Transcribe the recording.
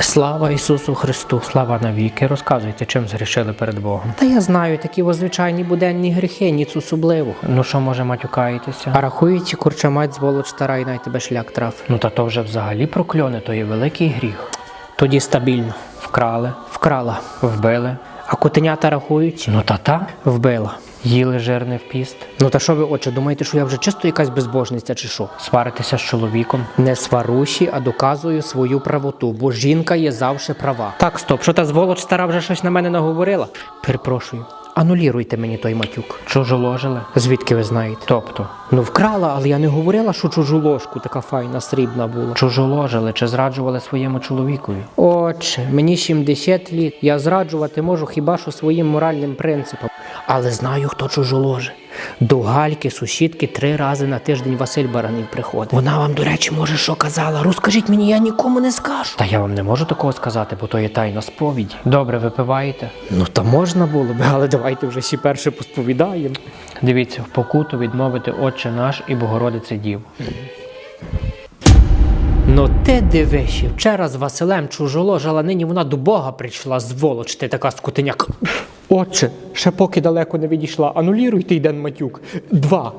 Слава Ісусу Христу, слава навіки. Розказуйте, чим згрішили перед Богом. Та я знаю, такі во звичайні буденні гріхи, ніц особливо. Ну що, може, матюкаєтеся? А рахується, курча мать зволоч стара і най тебе шлях трав. Ну та то вже взагалі прокльони, то є великий гріх. Тоді стабільно. Вкрали, вкрала, вбили. А котенята рахують? Ну та та вбила. Їли жирне в піст. Ну та що ви, отче, думаєте, що я вже чисто якась безбожниця чи що? Сваритися з чоловіком? Не сваруші, а доказую свою правоту, бо жінка є завжди права. Так, стоп, що та зволоч стара вже щось на мене наговорила? Перепрошую. Ануліруйте мені той матюк. Чужу ложили? Звідки ви знаєте? Тобто? Ну вкрала, але я не говорила, що чужу ложку така файна, срібна була. Чужу ложили чи зраджували своєму чоловікові? Отче, мені 70 літ. Я зраджувати можу хіба що своїм моральним принципам. Але знаю, хто чужу ложе. До Гальки, сусідки, три рази на тиждень Василь Баранів приходить. Вона вам, до речі, може, що казала. Розкажіть мені, я нікому не скажу. Та я вам не можу такого сказати, бо то є тайна сповідь. Добре, випиваєте? Ну та можна було б, але давайте вже всі перше посповідаємо. Дивіться, в покуту відмовити Отче наш і Богородице Дів. Ну ти дивишся, вчора з Василем чужоложила, нині вона до Бога прийшла, зволоч ти така скотиняка. Отче, ще поки далеко не відійшла, ануліруйте ден матюк. Два.